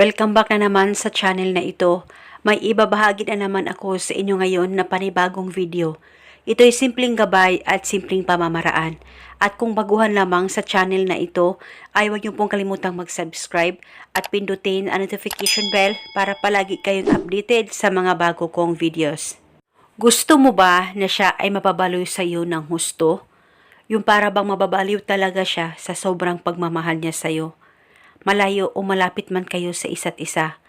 Welcome back na naman sa channel na ito. May ibabahagi na naman ako sa inyo ngayon na panibagong video. Ito ay simpleng gabay at simpleng pamamaraan. At kung baguhan lamang sa channel na ito, ay huwag niyo pong kalimutang mag-subscribe at pindutin ang notification bell para palagi kayong updated sa mga bago kong videos. Gusto mo ba na siya ay mapabaloy sa iyo ng husto? Yung para bang mababaliw talaga siya sa sobrang pagmamahal niya sa iyo. Malayo o malapit man kayo sa isa't isa.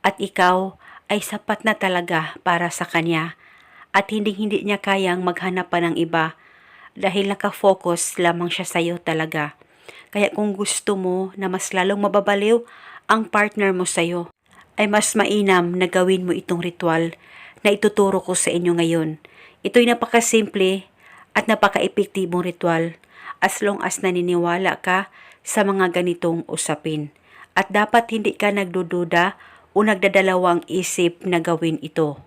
At ikaw ay sapat na talaga para sa kanya at hindi-hindi niya kayang maghanap pa ng iba dahil nakafocus lamang siya sa iyo talaga. Kaya kung gusto mo na mas lalong mababaliw ang partner mo sa iyo, ay mas mainam na gawin mo itong ritual na ituturo ko sa inyo ngayon. Ito'y napakasimple at napaka-epektibong ritual as long as naniniwala ka sa mga ganitong usapin. At dapat hindi ka nagdududa o nagdadalawang isip na gawin ito.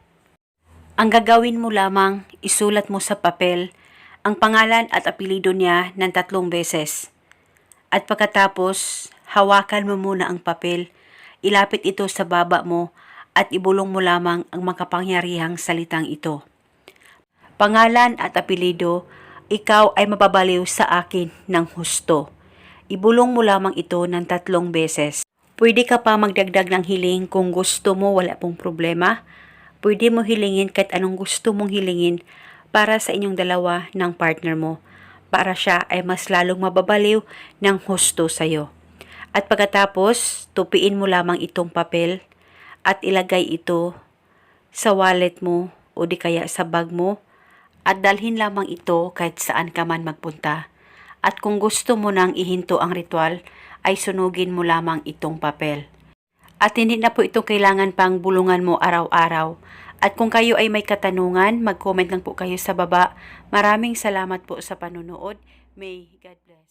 Ang gagawin mo lamang, isulat mo sa papel ang pangalan at apelido niya ng tatlong beses. At pagkatapos, hawakan mo muna ang papel, ilapit ito sa baba mo at ibulong mo lamang ang makapangyarihang salitang ito. Pangalan at apelido, ikaw ay mababaliw sa akin ng husto. Ibulong mo lamang ito ng tatlong beses. Pwede ka pa magdagdag ng hiling kung gusto mo wala pong problema. Pwede mo hilingin kahit anong gusto mong hilingin para sa inyong dalawa ng partner mo para siya ay mas lalong mababaliw ng husto sa'yo. At pagkatapos, tupiin mo lamang itong papel at ilagay ito sa wallet mo o di kaya sa bag mo at dalhin lamang ito kahit saan ka man magpunta. At kung gusto mo nang ihinto ang ritual, ay sunugin mo lamang itong papel. At hindi na po ito kailangan pang bulungan mo araw-araw. At kung kayo ay may katanungan, mag-comment lang po kayo sa baba. Maraming salamat po sa panunood. May God bless.